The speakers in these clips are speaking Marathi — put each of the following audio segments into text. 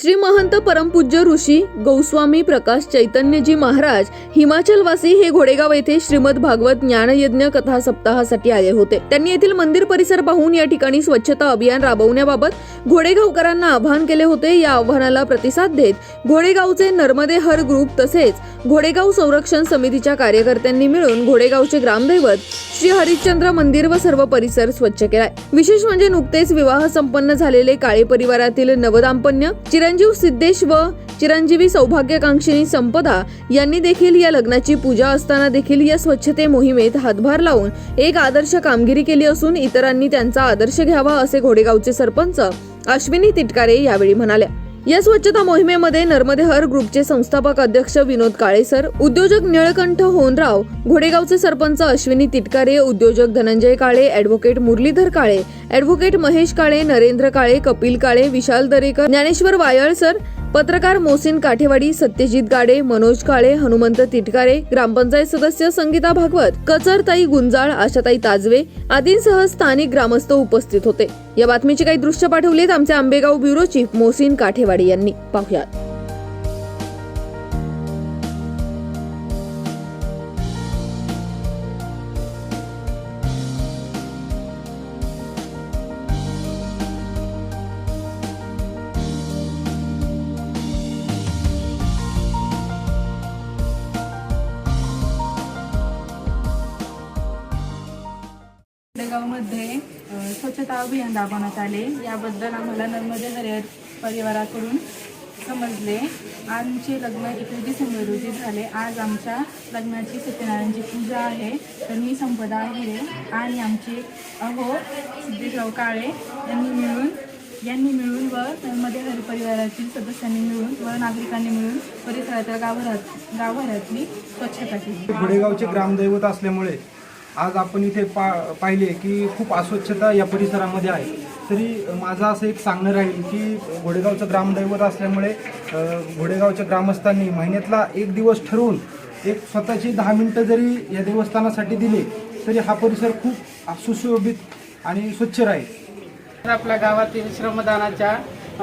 श्री महंत परमपूज्य ऋषी गौस्वामी प्रकाश चैतन्यजी महाराज हिमाचलवासी हे घोडेगाव येथे श्रीमद भागवत ज्ञानयज्ञ कथा सप्ताहासाठी आले होते. त्यांनी येथील मंदिर परिसर पाहून या ठिकाणी स्वच्छता अभियान राबवण्याबाबत घोडेगावकरांना आवाहन केले होते. या आव्हानाला प्रतिसाद देत घोडेगावचे नर्मदे हर ग्रुप तसेच घोडेगाव संरक्षण समितीच्या कार्यकर्त्यांनी मिळून घोडेगावचे ग्रामदैवत श्री हरिश्चंद्र मंदिर व सर्व परिसर स्वच्छ केलाय. विशेष म्हणजे नुकतेच विवाह संपन्न झालेले काळे परिवारातील नवदाम्पन्य चिरंजीव सिद्धेश व चिरंजीवी सौभाग्यकांक्षिणी संपदा यांनी देखील या लग्नाची पूजा असताना देखील या स्वच्छते मोहिमेत हातभार लावून एक आदर्श कामगिरी केली असून इतरांनी त्यांचा आदर्श घ्यावा असे घोडेगावचे सरपंच अश्विनी तिटकारे यावेळी म्हणाल्या. या स्वच्छता मोहिमेमध्ये नर्मदे हर ग्रुपचे संस्थापक अध्यक्ष विनोद काळेसर उद्योजक निळकंठ होनराव घोडेगावचे सरपंच अश्विनी तिटकारे उद्योजक Dhananjay Kale advocate Muralidhar Kale advocate Mahesh Kale Narendra Kale Kapil Kale Vishal Darekar Dnyaneshwar Wayal sir पत्रकार मोसिन काठेवाडी सत्यजित गाडे मनोज काळे हनुमंत तिटकारे ग्रामपंचायत सदस्य संगीता भागवत कचरताई गुंजाळ आशाताई ताजवे आदींसह स्थानिक ग्रामस्थ उपस्थित होते. या बातमीची काही दृश्य पाठवलीत आमचे आंबेगाव ब्युरो चीफ मोसिन काठेवाडी यांनी. पाहुयात. गावमध्ये स्वच्छता अभियान राबवण्यात आले. याबद्दल आम्हाला नर्मदे हरिहर परिवाराकडून समजले. आमचे लग्न एकवीस डिसेंबर रोजी झाले. आज आमच्या लग्नाची सत्यनारायणची पूजा आहे. तर मी संपदा आहे आणि आमचे अहो सिद्धेशराव काळे यांनी मिळून यांनी मिळून व नर्मदे हरी परिवारातील सदस्यांनी मिळून व नागरिकांनी मिळून परिसरातील गावभरात गावभरातली स्वच्छता केली. गुडेगावचे ग्रामदैवत असल्यामुळे आज आपण इथे पा पाहिले की खूप अस्वच्छता या परिसरामध्ये आहे. तरी माझं असं एक सांगणं राहील की घोडेगावचं ग्रामदैवत असल्यामुळे घोडेगावच्या ग्रामस्थांनी महिन्यातला एक दिवस ठरवून एक स्वतःची दहा मिनटं जरी या देवस्थानासाठी दिले तरी हा परिसर खूप सुशोभित आणि स्वच्छ राहील. तर आपल्या गावातील श्रमदानाच्या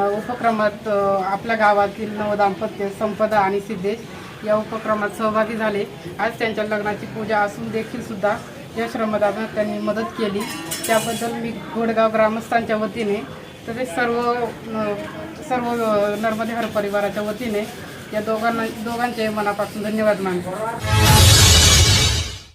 उपक्रमात आपल्या गावातील नवदाम्पत्य संपदा आणि सिद्धेश या उपक्रमात सहभागी झाले. आज त्यांच्या लग्नाची पूजा असून देखील सुद्धा या श्रमदानात त्यांनी मदत केली. त्याबद्दल मी घोडगाव ग्रामस्थांच्या वतीने तसेच सर्व सर्व नर्मदे हर परिवाराच्या वतीने या दोघांना दोघांचे मनापासून धन्यवाद मानतो.